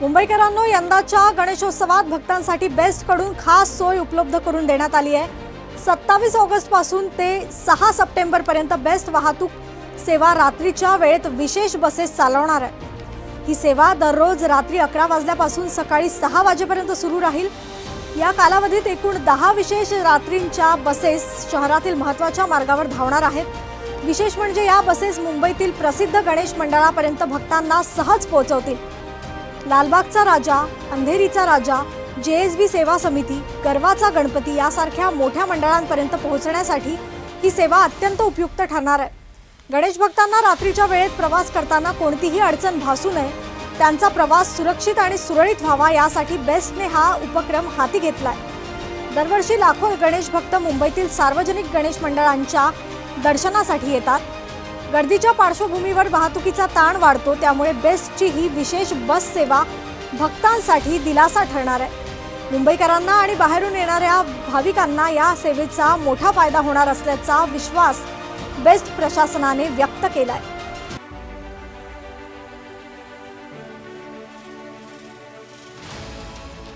मुंबईकरांनो यंदाच्या गणेशोत्सवात भक्तांसाठी बेस्टकडून खास सोय उपलब्ध करून देण्यात आली आहे. सत्तावीस ऑगस्टपासून ते सहा सप्टेंबरपर्यंत बेस्ट वाहतूक सेवा रात्रीच्या वेळेत विशेष बसेस चालवणार आहे. ही सेवा दररोज रात्री अकरा वाजल्यापासून सकाळी सहा वाजेपर्यंत सुरू राहील. या कालावधीत एकूण दहा विशेष रात्रींच्या बसेस शहरातील महत्त्वाच्या मार्गावर धावणार आहेत. विशेष म्हणजे या बसेस मुंबईतील प्रसिद्ध गणेश मंडळापर्यंत भक्तांना सहज पोहोचवतील. लालबागचा राजा अंधेरीचा राजा जे एस बी सेवा समिती गर्वाचा गणपती यासारख्या मोठ्या मंडळांपर्यंत पोहोचण्यासाठी ही सेवा अत्यंत उपयुक्त ठरणार आहे. गणेश भक्तांना रात्रीच्या वेळेत प्रवास करताना कोणतीही अडचण भासू नये. त्यांचा प्रवास सुरक्षित आणि सुरळीत व्हावा यासाठी बेस्टने हा उपक्रम हाती घेतलाय. दरवर्षी लाखो गणेश भक्त मुंबईतील सार्वजनिक गणेश मंडळांच्या दर्शनासाठी येतात. गर्दीच्या पार्श्वभूमीवर वाहतुकीचा ताण वाढतो त्यामुळे बेस्टची ही विशेष बस सेवा भक्तांसाठी दिलासा ठरणार आहे. मुंबईकरांना आणि बाहेरून येणाऱ्या भाविकांना या सेवेचा मोठा फायदा होणार असल्याचा विश्वास बेस्ट प्रशासनाने व्यक्त केला आहे